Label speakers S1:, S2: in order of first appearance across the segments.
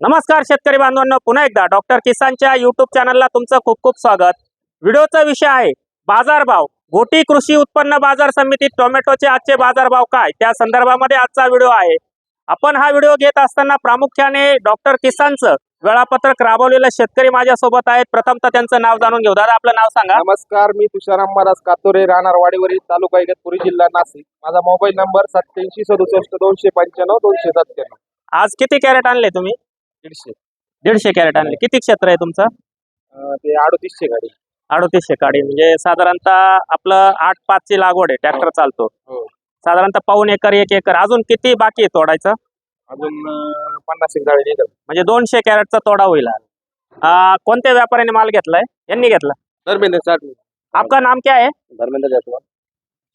S1: नमस्कार शेतकरी बांधवांनो पुन्हा एकदा डॉक्टर किसानच्या युट्यूब चॅनलला तुमचं खूप खूप स्वागत. व्हिडिओचा विषय आहे बाजारभाव गोटी कृषी उत्पन्न बाजार समितीत टोमॅटोचे आजचे बाजारभाव काय? त्या संदर्भामध्ये आजचा व्हिडिओ आहे. आपण हा व्हिडिओ घेत असताना प्रामुख्याने डॉक्टर किसानचं वेळापत्रक राबवलेलं शेतकरी माझ्यासोबत आहेत. प्रथमतः त्यांचं नाव जाणून घेऊ. दादा आपलं नाव सांगा.
S2: नमस्कार मी तुषाराम महाराज कातोरे राहणार वाडीवरील तालुका इगतपुरी जिल्हा नाशिक. माझा मोबाईल नंबर सत्याऐंशी सदुसष्ट दोनशे पंच्याण्णव दोनशे सत्त्याण्णव.
S1: आज किती कॅरेट आणले तुम्ही?
S2: दीडशे.
S1: दीडशे कॅरेट आणले. किती क्षेत्र आहे तुमचं?
S2: ते अडतीसशे गाडी.
S1: अडतीसशे काडी म्हणजे साधारणतः आपलं आठ पाचची लागवड आहे. ट्रॅक्टर चालतो.
S2: हो.
S1: साधारणतः पाऊन एकर एक एकर. अजून किती बाकी आहे तोडायचं?
S2: अजून पन्नास एक गाडी
S1: म्हणजे दोनशे कॅरेटचा तोडा होईल. आ, कोणत्या व्यापाऱ्याने माल घेतलाय? यांनी घेतला.
S2: धर्मेंद्र साठ
S1: आपका नाम क्या है?
S2: धर्मेंद्र जायसवाल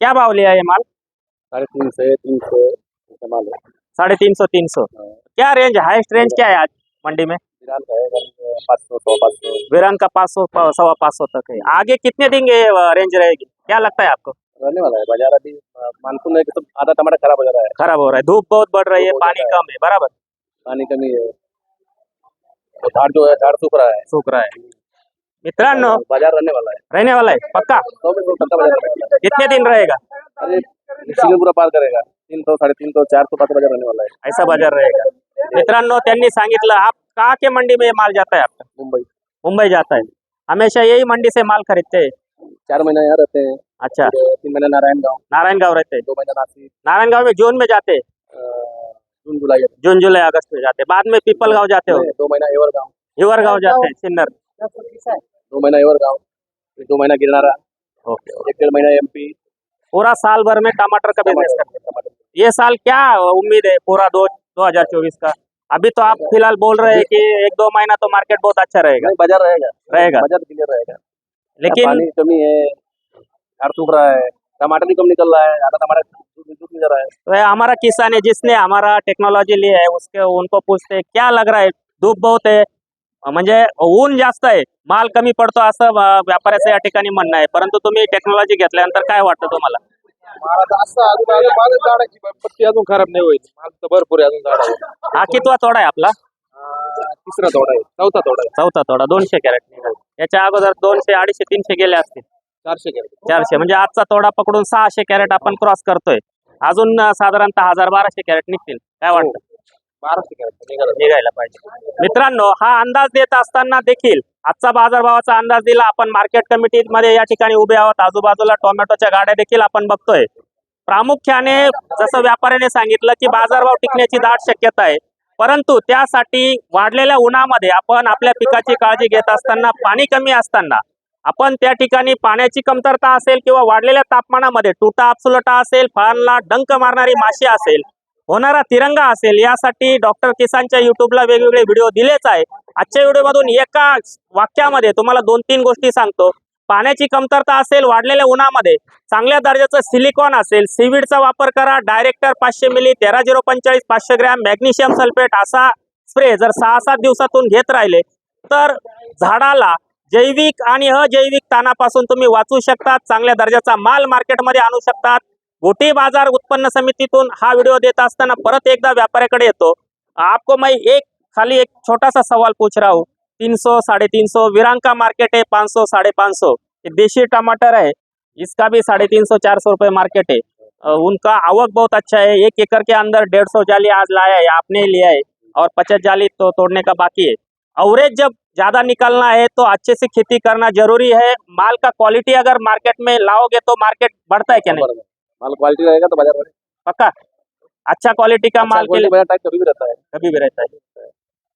S1: क्या भाव लिया ये माल?
S2: साढ़े तीन सौ तीन सौ ऐसा माल है.
S1: साढ़े तीन सौ तीन सौ क्या रेंज हाईएस्ट रेंज क्या है आज? मंडी में?
S2: पाँच पाँच
S1: विरान का पाँच सौ सवा पाँच सौ तक है। आगे कितने दिन ये रेंज रहेगी? क्या लगता है आपको?
S2: रहने वाला है बाज़ार अभी मानसून है तो आधा टमाटर खराब हो जा रहा है।
S1: खराब हो रहा है। धूप बहुत बढ़ रही है पानी कम है बराबर?
S2: पानी कमी है। और झाड़ जो है झाड़ सूख रहा है।
S1: सूख रहा है। मित्रांनो
S2: बाज़ार रहने वाला है।
S1: रहने वाला है पक्का? कितने दिन रहेगा?
S2: अरे पूरा पार करेगा। तीन सौ साढ़े तीन सौ चार सौ पास बाज़ार रहने वाला है।
S1: ऐसा बाज़ार रहेगा। मित्रांनो त्यांनी सांगितलं आप कहाँ के मंडी में ये माल जाता है आपका?
S2: मुंबई।
S1: मुंबई जाता है। हमेशा यही मंडी से माल खरीदते हैं।
S2: चार महीना यहाँ रहते हैं।
S1: अच्छा।
S2: तीन महीना नारायण गाँव
S1: नारायण गाँव रहते हैं।
S2: दो महीना नासिक।
S1: नारायणगांव में जून में जाते हैं।
S2: जून जुलाई
S1: जून जुलाई अगस्त में जाते हैं। बाद में पीपल गाँव जाते हो।
S2: दो महीना एवर गाँव
S1: हिवर गाँव जाते हैं सिन्नर।
S2: दो महीना एवर गाँव दो महीना गिरनारा।
S1: ओके
S2: एक डेढ़ महीना एमपी
S1: पूरा साल भर में टमाटर का बिज़नेस करते
S2: टमाटर।
S1: हैं ये साल क्या उम्मीद है? पूरा दो दो हजार चौबीस का। अभी तो आप फिलहाल बोल रहे हैं कि एक दो महीना तो मार्केट बहुत अच्छा रहेगा।
S2: बाजार रहेगा।
S1: रहेगा।
S2: बाजार क्लियर रहेगा।
S1: लेकिन
S2: पानी कमी है झाड़ सूख रहा है टमाटर भी कम निकल रहा है आधा टमाटर रहा है
S1: तो हमारा किसान है जिसने हमारा टेक्नॉलॉजी ली है उसके उनको पूछते हैं, क्या लग रहा है? धूप बहुत आहे म्हणजे ऊन जास्त आहे माल कमी पडतो असं व्यापाऱ्याचं या ठिकाणी म्हणणं आहे. परंतु तुम्ही टेक्नॉलॉजी घेतल्यानंतर काय वाटतं तुम्हाला?
S2: असं अजून अजून माझं झाडाची पत्ती अजून खराब नाही होईल. तर भरपूर आहे अजून
S1: हा कितवा तोडा आहे आपला?
S2: तिसरा तोडा आहे. चौथा तोडा आहे.
S1: चौथा तोडा दोनशे कॅरेट निघाले. याच्या अगोदर दोनशे अडीचशे तीनशे गेले असतील.
S2: चारशे कॅरेट.
S1: चारशे म्हणजे आजचा तोडा पकडून सहाशे कॅरेट आपण क्रॉस करतोय. अजून अं, साधारणतः हजार बाराशे कॅरेट निघतील. काय वाटतं? निघायला पाहिजे. मित्रांनो हा अंदाज देत असताना देखील आजचा बाजारभावाचा अंदाज दिला. आपण मार्केट कमिटीमध्ये या ठिकाणी उभे आहोत. आजूबाजूला टोमॅटोच्या गाड्या देखील आपण बघतोय. प्रामुख्याने जसं व्यापाऱ्याने सांगितलं की बाजारभाव टिकण्याची दाट शक्यता आहे. परंतु त्यासाठी वाढलेल्या उन्हामध्ये आपण आपल्या पिकाची काळजी घेत असताना पाणी कमी असताना आपण त्या ठिकाणी पाण्याची कमतरता असेल किंवा वाढलेल्या तापमानामध्ये तुटा आपसुलटा असेल फळांना डंक मारणारी माशी असेल होणारा तिरंगा असेल यासाठी डॉक्टर किसानच्या युट्यूबला वेगवेगळे व्हिडिओ दिलेच आहे. आजच्या व्हिडिओमधून एका वाक्यामध्ये तुम्हाला दोन तीन गोष्टी सांगतो. पाण्याची कमतरता असेल वाढलेल्या उन्हामध्ये चांगल्या दर्जाचं सिलिकॉन असेल सीव्हीडचा वापर करा डायरेक्टर पाचशे मिली तेरा झिरो पंचेचाळीस पाचशे ग्रॅम मॅग्नेशियम सल्फेट असा स्प्रे जर सहा सात दिवसातून घेत राहिले तर झाडाला जैविक आणि अजैविक ताणापासून तुम्ही वाचू शकतात चांगल्या दर्जाचा माल मार्केटमध्ये आणू शकतात. गोटी बाज़ार उत्पन्न समितीतून हा व्हिडिओ देत असताना परत एकदा व्यापाऱ्याकडे आपको मैं एक, खाली एक छोटा सा सवाल पूछ रहा हूँ. तीन सौ साढ़े तीन सौ विरांग का मार्केट है पाँच सौ साढ़े पाँच सौ देशी टमाटर है, इसका भी साढ़े तीन सौ चार सौ रुपये मार्केट है. उनका आवक बहुत अच्छा है, एक एकड़ के अंदर डेढ़ सौ जाली आज लाया है, आपने लिया है, और पचास जाली तो तोड़ने का बाकी है. अवरेज जब ज़्यादा निकलना है तो अच्छे से खेती करना ज़रूरी है. माल का क्वालिटी अगर मार्केट में लाओगे तो मार्केट बढ़ता है क्या नहीं?
S2: माल क्वालिटी रहेगा तो बाजार बढ़ेगा
S1: पक्का? अच्छा क्वालिटी का माल के लिए
S2: कभी भी रहता है।
S1: कभी भी रहता है।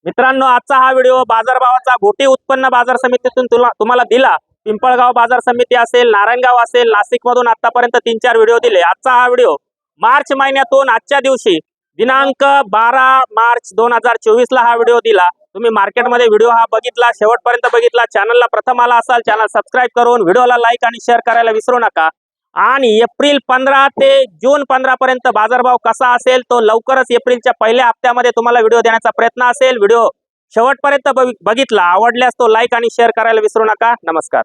S1: मित्रांनो आजचा हा व्हिडिओ बाजारभावाचा गोटी उत्पन्न बाजार समितीतून तुला तुम्हाला दिला. पिंपळगाव बाजार समिती असेल नारायणगाव असेल नाशिक मधून आतापर्यंत तीन चार व्हिडिओ दिले. आजचा हा व्हिडिओ मार्च महिन्यातून आजच्या दिवशी दिनांक बारा मार्च दोन हजार चोवीस ला हा व्हिडिओ दिला. तुम्ही मार्केटमध्ये व्हिडिओ हा बघितला शेवटपर्यंत बघितला. चॅनलला प्रथम आला असाल चॅनल सबस्क्राईब करून व्हिडिओला लाईक आणि शेअर करायला विसरू नका. आणि एप्रिल पंधरा ते जून पंधरा पर्यंत बाजारभाव कसा असेल तो लवकरच एप्रिलच्या पहिल्या हप्त्यामध्ये तुम्हाला व्हिडिओ देण्याचा प्रयत्न असेल. व्हिडिओ शेवटपर्यंत बघितला. आवडल्यास तो लाईक आणि शेअर करायला विसरू नका. नमस्कार.